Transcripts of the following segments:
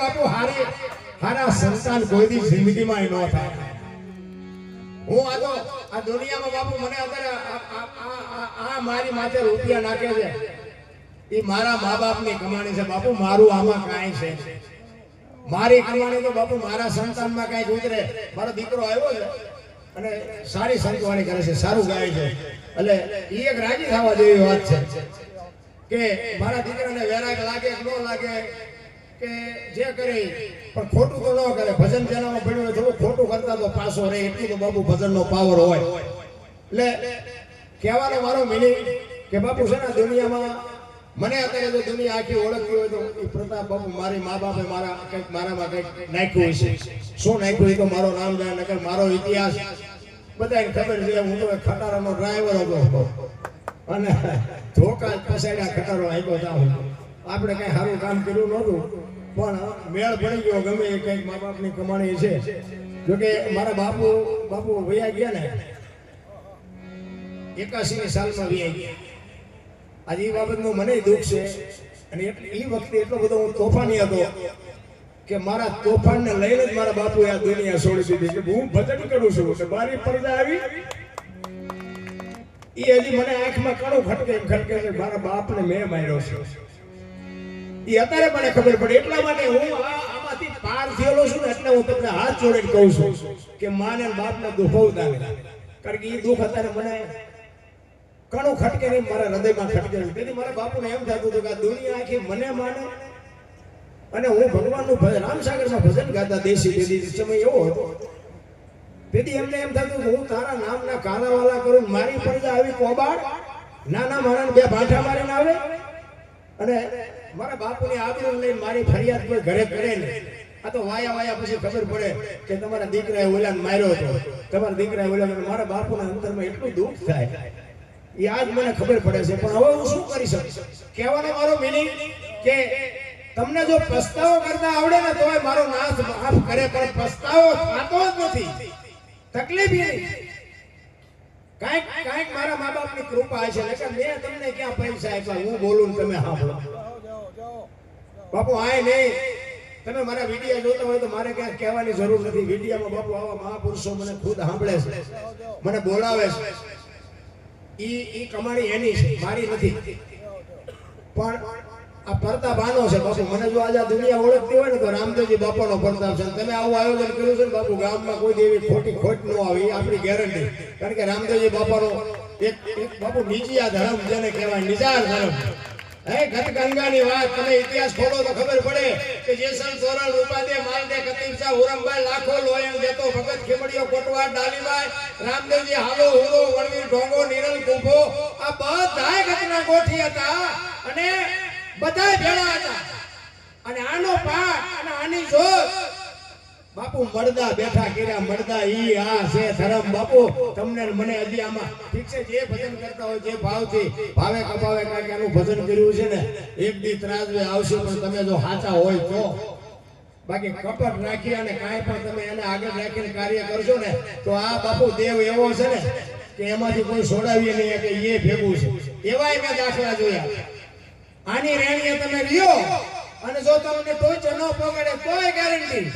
બાપુ, હારી, હારા સંતાન કોઈની જિંદગીમાં ન થાય. હું આ તો આ દુનિયામાં બાપુ મને અત્યારે આ- મારી માથે રૂપિયા નાખે છે. એ મારા મા બાપની કમાણી છે. બાપુ, મારું આમાં કાંઈ છે. મારી કમાણી તો બાપુ મારા સંતાનમાં કાંઈક ઉતરે. મારો દીકરો આવ્યો છે અને સારી સંતવાણી કરે છે, સારું ગાય છે. એટલે એ એક રાજી થવા જેવી વાત છે કે મારા દીકરાને વેરાગ લાગે કે ન લાગે જે કરે, પણ ખોટું તો ન કરે. ભજન જેનામાં ભણ્યું હોય થોડું ખોટું કરતા તો પાછો રહે. એટલું તો બાપુ ભજનનો પાવર હોય. એટલે કહેવાનો મારો મિનિંગ કે બાપુ છે દુનિયામાં મને અત્યારે જો દુનિયા આખી ઓળખવી હોય તો એ પ્રતાપ બાપુ, મારી મા બાપે મારા કંઈક મારામાં કંઈક નાખ્યું હશે. શું નાખ્યું એ તો મારો નામ જાય, નકર મારો ઇતિહાસ. બધાને ખબર છે, હું તો ખટારાનો ડ્રાઈવર હતો. અને ધોકા પસાડ્યા ખટારો આપ્યો જાઉં આપણે કઈ સારું કામ કર્યું નહોતું. પણ મેળ પડી ગયો, ગમે એ કંઈક મા બાપની કમાણી છે. જોકે મારા બાપુ બાપુ વયા ગયા ને એકાસી સાલમાં વયા ગયા. આજે એ બાબતનું મને દુઃખ છે. અને એટલે એ વખતે એટલો બધો હું તોફાની હતો કે મારા તોફાનને લઈને જ મારા બાપુએ આ દુનિયા છોડી દીધી કે હું ભજન કરું છું. કે મારી પડદા આવી. એ હજી મને આંખમાં કણું ખટકે એમ ખટકે મારા બાપને મેં માર્યો છે. એ અત્યારે મને ખબર પડે. એટલા માટે હું આમાંથી પાર થયેલો છું ને એટલે હું તમને હાથ જોડીને કહું છું કે માને બાપને દુખવતા કારણ કે એ દુઃખ અત્યારે મને કણું ખટકે નહીં, મારા હૃદયમાં ખટકે તેથી મારા બાપુને એમ થતું હતું કે આ દુનિયા આખી મને માને અને હું ભગવાનનું ભજન, રામસાગરમાં ભજન ગાતા દેશી દેદી સમય એવો હતો. તેથી એમને એમ થતું હું તારા નામના કાલાવાલા કરું, મારી પડદા આવી કોબાડ નાના માણસ બે ભાંઠા મારીને આવે અને મારા બાપુની આબરૂ લઈને મારી ફરિયાદ કોઈ ઘરે કરે ને આ તો વાયા વાયા પછી ખબર પડે કે તમારા દીકરાએ ઓલાને માર્યો હતો. તમારા દીકરાએ ઓલાને મારા બાપુના અંતરમાં એટલું દુઃખ થાય. એ આજ મને ખબર પડે છે. પણ હવે હું શું કરી શકું? કહેવાનો મારો મિનિંગ કે તમને જો પસ્તાવો કરતા આવડે ને તો મારો નાશ માફ કરે, પણ પસ્તાવો થતો જ નથી. તકલીફ એ કાંઈક કાંઈક મારા મા બાપની કૃપા છે. એટલે મેં તમને ક્યાં પૈસા આપ્યા? હું બોલું તમે હા સાંભળો. બાપુ, આય નહીં. તમે મારા વીડિયો જોતા હોય તો મારે ક્યાં કહેવાની જરૂર નથી. વિડીયોમાં બાપુ આવા મહાપુરુષો મને ખુદ સાંભળે છે. મને બોલાવે છે. ઈ ઈ કમાણી એની છે, મારી નથી. પણ આ પ્રતાપ બાનો છે, બાપુ. મને જો આજે દુનિયા ઓળખતી હોય ને તો રામદેવજી બાપાનો પ્રતાપ છે. તમે આવું આયોજન કર્યું છે ને બાપુ, ગામમાં કોઈ એવી ખોટી ખોટ ન આવી આપણી ગેરંટી કારણ કે રામદેવજી બાપાનો એક બાપુ, નીચિયા ધર્મ જેને કહેવાય, નિજાર ધર્મ. ઇતિહાસ ખોલો તો ખબર પડે કે જેસલ તોરલ રૂપાદે, માલદે કતીરસા હુરમભાઈ લાખો લોયણ દેતો ભગત ખેમડીઓ કોટવા ડાલીભાઈ રામદેવજી, હાલો હુરો વણવીર ઢોંગો, નિરલ, કુંભો, આ બધાય ઘટના ગોઠી હતા અને બધાય ભેળા હતા. અને આનો પાઠ અને આની જોત બાપુ મળદા બેઠા કર્યા, મળદા ઈ આ છે ધરમ. બાપુ, તમને મને હજી આમાં ઠીક છે, જે ભજન કરતા હોય જે ભાવથી ભાવે કપાવે કાંઈક એનું ભજન કર્યું છે ને, એક દી ત્રાજવે આવશે, પણ તમે જો સાચા હોય તો. બાકી કપટ રાખી અને કાંઈ પણ તમે એને આગળ રાખીને કાર્ય કરશો ને, તો આ બાપુ દેવ એવો છે ને, કે એમાંથી કોઈ છોડાવીએ નહીં કે એ ભેગું છે. એવાય મેં દાખલા જોયા. આની રેણીએ તમે લ્યો, અને જો તમને ટોચ ન પકડે તોય ગેરંટી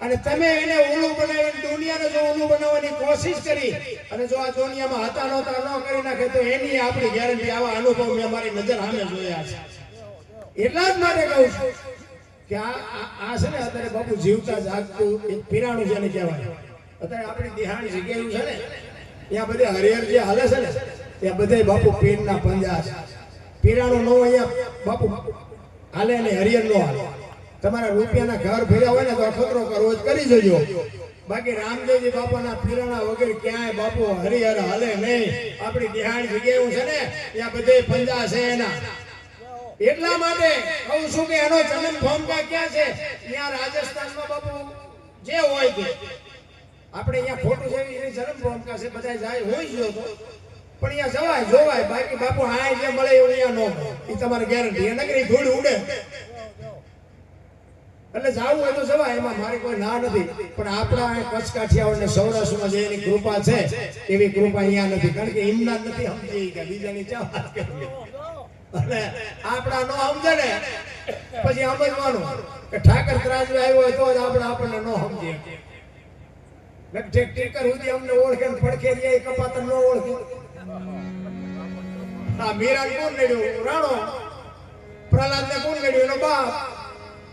અને તમે એને ઓલું બનાવીને દુનિયાને જો ઓલું બનાવવાની કોશિશ કરી, અને જો આ દુનિયામાં હતા નહોતા ન કરી નાખે તો એની આપણી ગેરંટી આવા અનુભવ મેં મારી નજર સામે જોયા છે. એટલા જ માટે કહું છું કે આ આ- છે ને અત્યારે બાપુ જીવતા જાગતું એક પીરાણું જેને કહેવાય. અત્યારે આપણી દિહાણી જગ્યાનું છે ને, ત્યાં બધે હરિયર જે હાલે છે ને, ત્યાં બધે બાપુ પીરના પંજા છે. પીરાણું નો અહીંયા બાપુ હાલે ને હરિયર નો હાલે. તમારા રૂપિયાના ઘર ભર્યા હોય ને તો અખતરો કરવો જ કરી જજો. બાકી રામદેવજી બાપાના પીરાણા વગર ક્યાંય બાપુ હરિહર હાલે નહીં. આપણી દિહાણી જગ્યાએ છે ને, ત્યાં બધે પંજા છે એના. એટલા માટે કહું છું કે એનો જન્મ ભૂમિકા ક્યાં છે? ત્યાં રાજસ્થાનમાં બાપુ જે હોય તે આપણે અહીંયા ફોટો છે, એની જન્મ ભૂમિકા છે બધા જાય, હોય જ તો પણ અહીંયા જવાય, જોવાય. બાકી બાપુ હા જે મળે એવું અહીંયા ન એ તમારી ગેરંટી એ નકરી ધૂળ ઉડે. એટલે જાવું હોય તો જવાય એમાં મારી કોઈ ના નથી. પણ આપણા કચ્છ કાઠિયાવાડ ને સૌરાષ્ટ્રમાં જે એની કૃપા છે, એવી કૃપા અહીંયા નથી. કારણ કે એમના નથી સમજી કે બીજાની ચા અને આપણા નો ને ન સુધી અમને ઓળખે ને પડખે ન ઓળખે. આ મીરાને કોણ મેળ્યું રાણો. પ્રહલાદને કોણ નડ્યું એનો બાપ.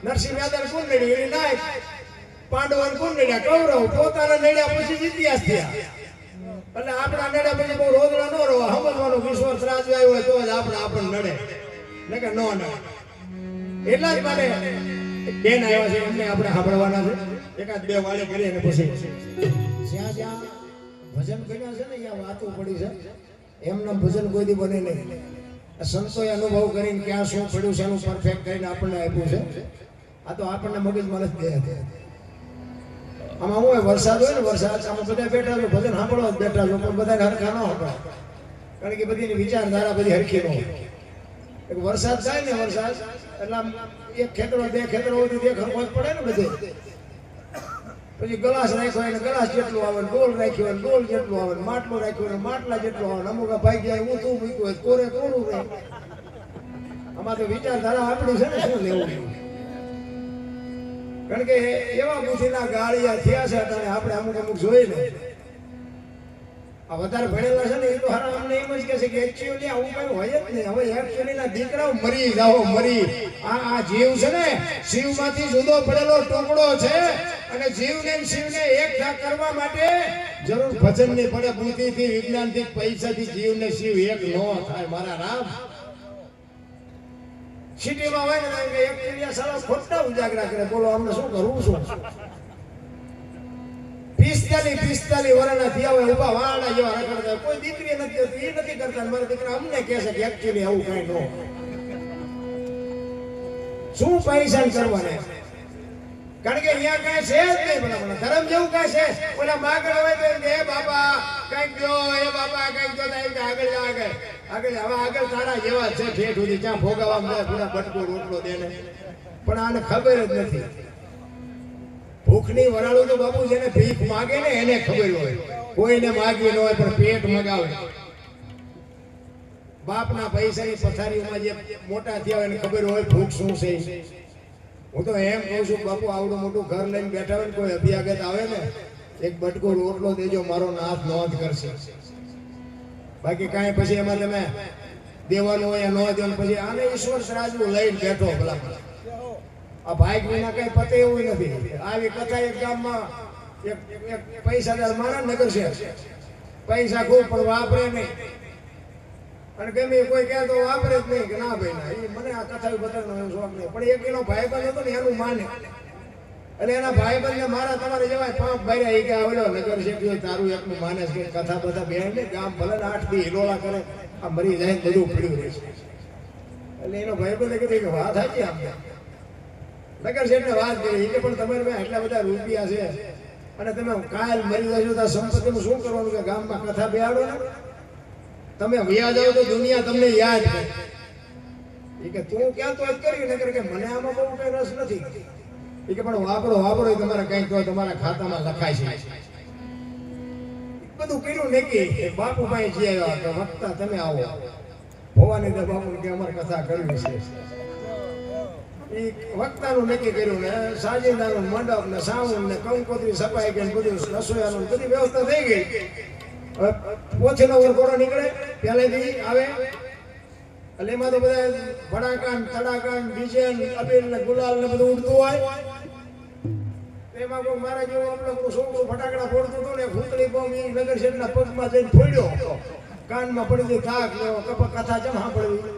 નરસિંહ મહેતાને કોણ નડ્યું એની નાયક, પાંડવોને કોણ નડ્યા કૌરવ પોતાના નડ્યા પછી ઇતિહાસ થયા. એટલે આપણા નડ્યા પછી બહુ રોદડો ન રહો સમજવાનું વિશ્વ ત્રાજ આવ્યો હોય તો જ આપણે આપણને નડે. ને કે ન નડે. એટલા જ માટે બેન આવ્યા છે, એમને આપણે સાંભળવાના છે. એકાદ બે વાળે કરી અને પછી. જ્યાં જ્યાં ભજન કર્યા છે ને, ત્યાં વાતો પડી છે. એમના ભજન કોઈ દી બને નહીં. સંતોએ અનુભવ કરીને ક્યાં શું પડ્યું છે, એનું પરફેક્ટ કરીને આપણને આપ્યું છે. આ તો આપણને મગજમાં નથી દે આમાં હું હોય, વરસાદ હોય ને, વરસાદ આમાં બધા બેઠા છો, ભજન સાંભળવા બેઠા છો, પણ બધા હરખા ન હતા. કારણ કે બધીની વિચારધારા બધી હરખી ન હોય. એક વરસાદ થાય ને વરસાદ, એટલે એક ખેતરો, બે ખેતરો હોય તો ખરખો પડે ને બધે. પછી ગ્લાસ રાખ્યો હોય ગ્લાસ જેટલું આવે ડોલ રાખ્યો હોય ડોલ જેટલું આવે માટલો રાખ્યો હોય માટલા જેટલું આવે અમુક ભાઈ ગયા તું મૂક્યું હોય, કોરે કોરું રહે આમાં તો વિચારધારા આપણી છે ને, શું લેવું? કારણ કે એવા બુદ્ધિના ગાળિયા થયા છે અને આપણે અમુક અમુક જોઈ લે આ વધારે ભણેલા છે ને એ તો હારા અમને એમ જ કહે છે કે એકચ્યુઅલી આવું કઈ હોય જ નહીં. હવે એકચ્યુઅલી ના દીકરાઓ મરી જાઓ, મરી. આ આ જીવ છે ને શિવમાંથી જુદો પડેલો ટુકડો છે અને જીવને ને શિવને એક કરવા માટે જરૂર ભજનની પડે, બુદ્ધિથી વિજ્ઞાનથી પૈસાથી જીવને શિવ એક ન થાય. મારા રામ સિટીમાં હોય ને કે એક ચીડિયા સાળો ખોટા ઉજાગરા કરે. બોલો અમને શું કરવું શું પિસ્તાલી પિસ્તાલી વર્ષના થયા હોય ઊભા વાળા જેવા રખડતા કોઈ દીકરી નથી જતી એ નથી કરતા. મારા દીકરા અમને કહે છે કે એકચ્યુઅલી આવું કઈ ન શું પરેશાન કરવાને? કારણ કે અહીંયા કઈ છે જ નહીં ભલા ધર્મ જેવું કઈ છે ઓલા માગણ હોય તો એમ કે હે બાબા કંઈક દો હે બાબા કંઈક દો તો એમ કે આગળ જા આગળ. હવે આગળ તારા બાપના પૈસાની પથારીમાં જે મોટા થયા હોય એને ખબર હોય, ભૂખ શું છે. હું તો એમ કહું છું, બાપુ, આવડું મોટું ઘર લઈને બેઠા હોય ને, કોઈ અભિયાગત આવે ને, એક બટકો રોટલો દેજો, મારો નાથ નોંધ કરશે. બાકી કાંઈ પછી એમાં તમે દેવાનું હોય ન દેવાનું, પછી આને ઈશ્વર રાજુ લઈને બેઠો ભલા. ભલા આ ભાઈ વિના કઈ પતે એવું નથી. આવી કથા એક ગામમાં એક પૈસાદાર મારા નગર છે. પૈસા ખૂબ, પણ વાપરે નહીં. અને ગમે કોઈ કહે તો વાપરે જ નહીં કે ના ભાઈ ના, એ મને આ કથા બતાવવાનો શોખ નહીં પણ એક એનો ભાઈબંધ હતો ને, એનું માને. એટલે એના ભાઈબંધને મારા તમારે જવાય, પાંપ ભાઈ એ કે આવેલો નગર છે તારું એકનું માને છે કે કથા બધા બેન ને, ગામ ભલે આઠથી હિલોળા કરે, આ મરી જાય બધું પડ્યું રહે છે. એટલે એનો ભાઈબંધે કીધું કે વાત સાચી આપણે નગર શેઠને વાત કરી કે પણ તમારે ભાઈ આટલા બધા રૂપિયા છે, અને તમે કાલ મરી જશો તો સંપત્તિનું શું કરવાનું કે ગામમાં કથા બેહાડો ને. તમે વ્યા જાઓ તો દુનિયા તમને યાદ કરે. એ કે તું ક્યાં તો જ કર્યું નગર કે મને આમાં બહુ કઈ રસ નથી. એ કે પણ વાપરો વાપરો એ તમારે કંઈક તો તમારા ખાતામાં લખાય છે. બધું કર્યું કે બાપુ ભાઈ જે આવ્યા કે વક્તા તમે આવો. ભવાની દે બાપુ કે અમારે કથા કરવી છે. એ વક્તાનું નક્કી કર્યું ને સાજીદાનું મંડપ ને સાવન ને કંકોત્રી સફાઈ કે બધું રસોયાનું બધી વ્યવસ્થા થઈ ગઈ. હવે પોથીનો વરઘોડો નીકળે, પહેલેથી આવે. એટલે એમાં તો બધા ભડાકા ને તડાકા ને ને અબીલ ને ગુલાલ ને બધું ઉડતું હોય. એમાં કોઈ મારા જેવો આપણે કોઈ છોકરું ફટાકડા ફોડતું હતું ને ભૂતળી બોમ્બ એ નગર શેઠના પગમાં જઈને ફોડ્યો. કાનમાં પડી ગઈ થાક લેવો કપા કથા જમા પડવી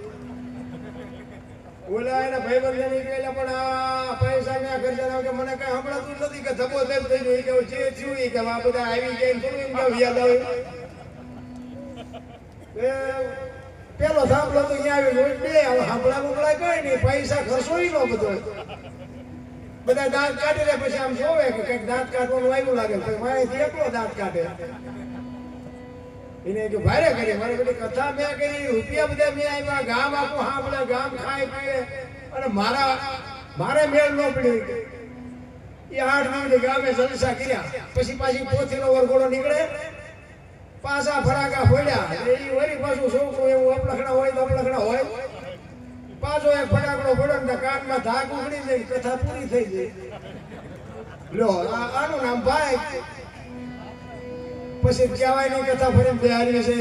ઓલા એના ભાઈબંધ ને કહેલા, પણ આ પૈસા ના ખર્ચા કે મને કઈ જ નથી કે ધબો ધબ થઈ ગયો. કે જે થયું કે આ બધા આવી ને થોડું એમ કે યાદ આવે. પેલો સાંભળો તો અહીંયા આવી ગયો બે, હવે સાંભળા બુંભળા કઈ નહીં, પૈસા ખર્ચો નો બધો. બધા દાંત કાઢી લે, પછી આમ જોવે કે કંઈક દાંત કાઢવાનું આવ્યું લાગે, તો મારેથી એકલો દાંત કાઢે. એને કે ભારે કરી. મારે બધી કથા મેં કરી, રૂપિયા બધા મેં આવ્યા ગામ આપો હા બધા ગામ ખાય પીએ અને મારા, મારે મેળ ન પડી. એ આઠ દિવસે ગામે જલસા કર્યા. પછી પાછી પોથીનો વરઘોડો નીકળે. પાછા ફરાકા ફોડ્યા. એ વળી પાછું છોકરું એવું અપલખણા હોય તો અપલખણા હોય. પાછો એક ફટાકડો ફોડો ને કાનમાં ધાક ઉગડી જાય કથા પૂરી થઈ જાય લો આનું નામ ભાઈ. પછી કહેવાય નહીં કથા ફરી બિહારી છે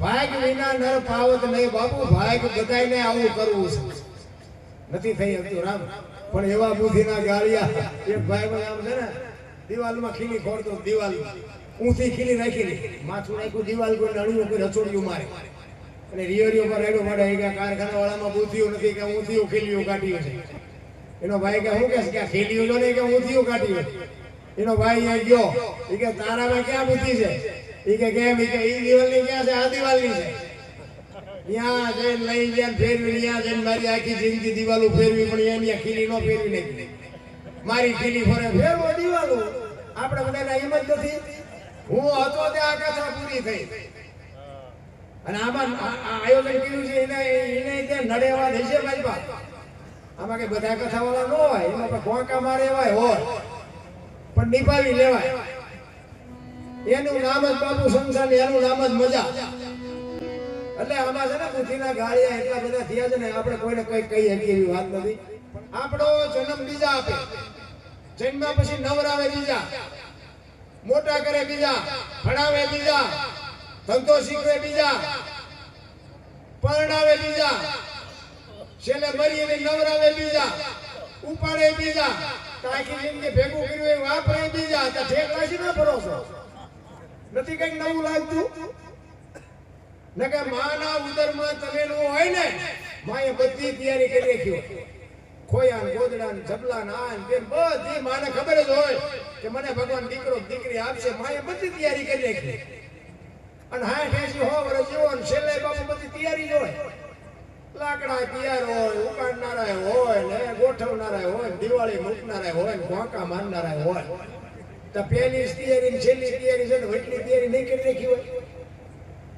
ભાગ વિના નર પાવત નહીં બાપુ, ભાગ બધાયને આવું કરવું છે. નથી થઈ હતું રામ. પણ એવા બુદ્ધિના ગાળિયા. એક ભાઈ ભાઈ આમ છે ને, દિવાલમાં ખીલી ખોડતો દિવાલ ઊંથી ખીલી નાખી માથું નાખ્યું, દિવાલ કોઈ નળિયું કોઈ રચોડિયું મારે. અને રિયરીઓ રિયો પર રેડો મળે કે કારખાના વાળામાં બુદ્ધિયું નથી કે ઊંધિયું ખીલીઓ કાઢ્યું છે એનો ભાઈ કે શું કે આ ખીલીયું નહીં કે ઊંધિયું કાઢ્યું એનો ભાઈ અહીંયા ગયો. એ કે, તારામાં ક્યાં બુદ્ધિ છે? એ કે, કેમ? એ કે, ઈ દિવાલની ક્યાં છે? આ દિવાલની છે. ત્યાં જઈને લઈ ગયા ફેરવી, ત્યાં જઈને મારી આખી જિંદગી દિવાલો ફેરવી, પણ એની ખીલી નો ફેરવી નાખી. મારી ખીલી ફરે, ફેરવો દિવાલો. આપણે બધાને એમ જ નથી. હું હતો તે આ કથા પૂરી થઈ. અને આમાં આયોજન કર્યું છે, એને એને ત્યાં નડેવા દેશે પાસે આમાં કે બધા કથા વાળા ન હોય, એમાં કોંકા મારે એવાય હોય. પણ નિભાવી લેવાય. એનું નામ જ બાપુ સંસાર એનું નામ જ મજા. એટલે આમાં છે ને બુદ્ધિના ગાળિયા એટલા બધા થયા છે ને, આપણે કોઈને કોઈ કહી શકીએ એવી વાત નથી. આપણો જન્મ બીજા આપે. જન્મ્યા પછી નવરાવે બીજા. મોટા કરે બીજા, ભણાવે બીજા ધંધો શીખવે બીજા, પરણાવે બીજા, છેલ્લે મરી એને નવરાવે બીજા, ઉપાડે બીજા આખી જિંદગી ભેગું કર્યું એ વાપરે બીજા, તો ઠેક લાગી ના ભરોસો નથી કંઈક નવું લાગતું? નકર માના ઉદરમાં તમે હોય ને, માએ બધી તૈયારી કરી રાખી ખોયા ગોદડા ને જબલા ને આ બધી માને ખબર જ હોય કે મને ભગવાન દીકરો દીકરી આપશે. માએ બધી તૈયારી કરી રાખી અને હા ઠેસી હો વર્ષ જેવો ને છેલ્લે બાપુ બધી તૈયારી જ હોય. લાકડા તૈયાર હોય ઉકાળનારા હોય, ને ગોઠવનારા હોય દિવાળી મૂકનારા હોય, ને ભોંકા મારનારા હોય. તો પહેલી જ તૈયારી ને છેલ્લી તૈયારી છે ને વચલી તૈયારી નહીં કરી રાખી હોય.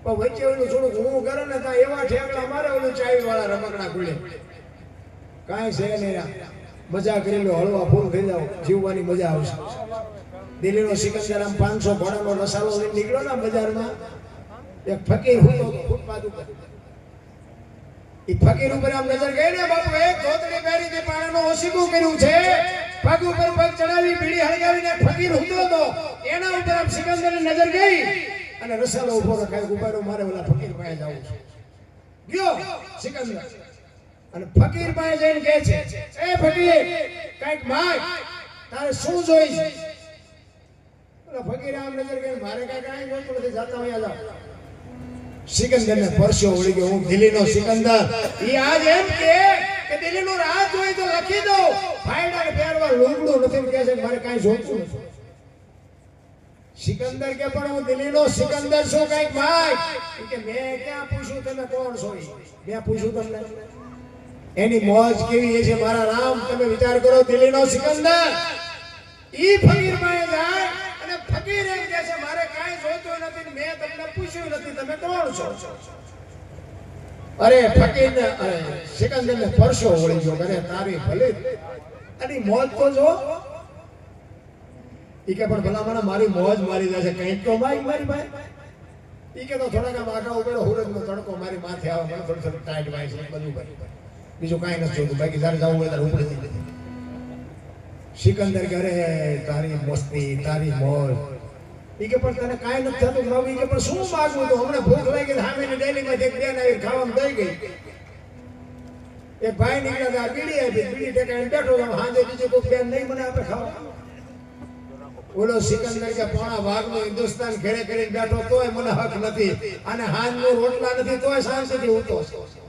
પણ વચ્ચે ઓલું થોડુંક હું કરે ને ત્યાં એવા ઠેકડા મારે ઓલું ચાવી વાળા રમકડા ખુલે. કાંઈ છે નહીં મજા કરી લો, હળવા ફૂલ થઈ જાઓ, જીવવાની મજા આવશે. દિલ્હીનો સિકંદર આમ પાંચસો ઘોડાનો રસાલો લઈને નીકળ્યો ને બજારમાં, એક ફકીર હતો ફૂટપાથ ઉપર. એ ફકીર ઉપર આમ નજર ગઈ ને બાપુ એક ધોતરી પહેરી તે પાણાનો ઓશીકું કર્યું છે. પગ ઉપર પગ ચડાવી, બીડી હળગાવીને ફકીર હતો તો એના ઉપર આમ સિકંદરની નજર ગઈ અને રસાલો ઊભો રખાય ઉભારો મારે ઓલા ફકીર પાસે જવું છે. ગયો સિકંદર. અને ફકીર પાસે જઈને કહે છે, એ ફકીર, કંઈક માંગ, તારે શું જોઈ છે ઓલા ફકીર, આમ નજર કે મારે કઈ કઈ જોતું નથી, જાતા અહીંયા જાઓ સિકંદર ને પરસ્યો વળી ગયો, હું દિલ્હીનો સિકંદર. ઈ આજ એમ કે કે દિલ્હીનો રાજ જોઈ તો લખી દો ફાયડા ને પહેરવા લુગડું નથી કે છે મારે કાંઈ જોતું નથી. સિકંદર કે, પણ હું દિલ્હીનો સિકંદર છું, કંઈક ભાઈ કે, મેં ક્યાં પૂછ્યું તમે કોણ છો? મેં પૂછ્યું તમને. એની મોજ કેવી છે મારા રામ, તમે વિચાર કરો, દિલ્હીનો સિકંદર. ઈ ફકીર પાસે જાય અને ફકીર એમ કહે છે, મારે કાંઈ જોઈતું નથી મેં તમને પૂછ્યું નથી. તમે કોણ છો? અરે ફકીર ને અરે સિકંદર ને પરસો વળી ગયો. અરે તારી ભલે. અને મોજ તો જો. ઈ કે પણ ભલા મને મારી મોજ મારી જશે કંઈક તો મારી મારી ભાઈ. ઈ કે તો થોડાક આમ આગા હુરજ હુરજનો તડકો મારી માથે આવે. મને થોડું થોડું ટાઈટ વાય છે. બધું કરી બીજું કાંઈ નથી જોતું. બાકી જ્યારે જવું હોય ત્યારે ઉપડી સિકંદર કરે તારી મસ્તી, તારી મોજ. ઈ કે, પણ તને કાંઈ નથી થતું ઈ કે, પણ શું માગવું તો? હમણાં ભૂખ લાગી સામેની ડેલીમાં એક બેન આવી ખાવાનું દઈ ગઈ. એક ભાઈ નીકળ્યા હતા, બીડી આપી, બીડી ટેકાઈને બેઠો હતો, હાજે બીજું કોઈ બેન નહીં મને આપણે ખાવા. ઓલો સિકંદર કે, પોણા ભાગનો હિન્દુસ્તાન ઘેરે કરીને બેઠો તોય મને હક નથી. અને હાંજનો રોટલા નથી, તોય શાંતિથી ઉતો છું.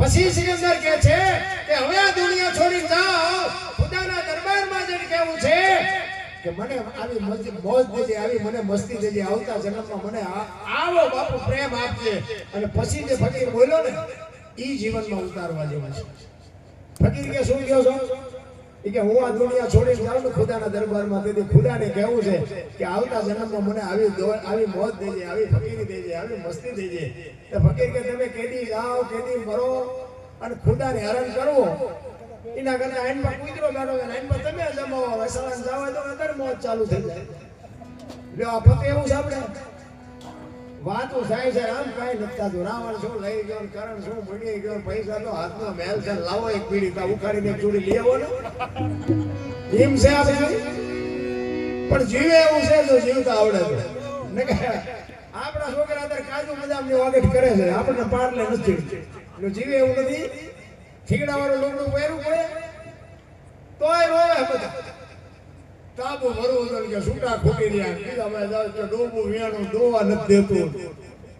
પછી સિકંદર કહે છે કે હવે આ દુનિયા છોડી જાઓ. ખુદાના દરબારમાં જઈને કહેવું છે કે મને આવી મજ- દેજે, આવી મને મસ્તી દેજે, આવતા જન્મમાં મને આવો બાપુ પ્રેમ આપજે. અને પછી જે ફકીર બોલ્યો ને, ઈ જીવનમાં ઉતારવા જેવા છે. ફકીર કે, શું કહો છો? કે હું આ દુનિયા છોડીને જાઉં ને ખુદાના દરબારમાં. તેથી ખુદાને કહેવું છે કે આવતા જન્મમાં મને આવી આવી મોત દેજે આવી ફકીરી દેજે આવી મસ્તી દેજે તો ફકીર કે, તમે કેદી જાઓ, કેદી મરો અને ખુદાને હેરાન કરવો. એના કરતા આઈનમાં કૂતરો બેઠો છે આઈનમાં તમે જમાવો વસાવાને જાવ તો અંદર મોજ ચાલુ થઈ જાય. લ્યો, આ ફતે એવું આપણે વાતો થાય છે, આમ કાંઈ નથી થતું. રાવણ શું લઈ ગયો ને કરણ શું ભણી ગયો ને પૈસા તો હાથમાં મેલ છે ને લાવો એક પીડી તા ઉખાડીને ચૂડી લઈ આવો ને. એમ છે આ પણ જીવે એવું છે જો જીવતા આવડે છે ને આપણા છોકરા અત્યારે કાજુ બદામની વાગટ કરે છે. આપણને પારલે નથી. એટલે જીવે એવું નથી. ઠીકડા વાળું લોકોનું પહેરવું પડે. તોય રોવે બધા. તાબુ ભરવું હતું કે છૂટા ખૂટી રહ્યા. બીજા ભાઈ જાવ તો ડોબું વિયાણું દોવા નથી દેતું.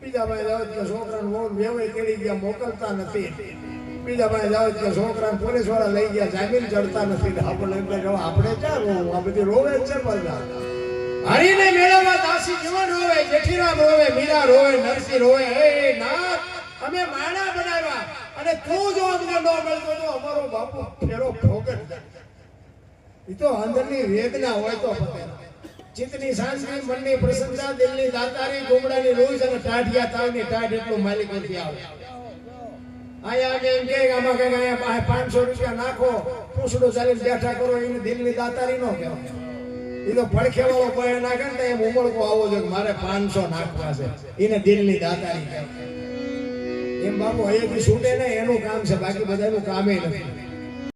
બીજા ભાઈ જાવ કે છોકરાને વોટ વેવાઈ કરી ગયા, મોકલતા નથી. બીજા ભાઈ જાવ કે છોકરાને પોલીસવાળા લઈ ગયા, જામીન ચડતા નથી. આપણે આપણને એમ કે આપણે ક્યાં રોવું? આ બધી રોવે છે બધા. હરીને મેળવવા દાસી જીવન રોવે, જેઠીરામ રોવે, મીરા રોવે, નરસિંહ રોવે. હે નાથ, અમે માણા બનાવ્યા. અને તું જો અમને ન મળતો તો અમારો બાપુ ફેરો જાય એ તો અંદરની વેદના હોય તો પતે. ચિત્તની શાંતિ મનની પ્રસન્નતા, દિલની દાતારી, ગોમડાની રોજ અને ટાઢિયા તાવની ટાઢ એટલું માલિકોથી આવે. આયા અમે એમ કે આમાં કઈ આયા પાંચસો રૂપિયા નાખો, પૂછડું ચાલીને બેઠા કરો, એને દિલની નો કહેવાય. એ તો પડખે વાળો નાખે ને એમ ઉમળકો આવો જોઈએ મારે પાંચસો નાખવા છે. એને દિલની દાતારી કહેવાય. એમ બાપુ અહીંયાથી છૂટે ને એનું કામ છે, બાકી બધાનું કામે નથી.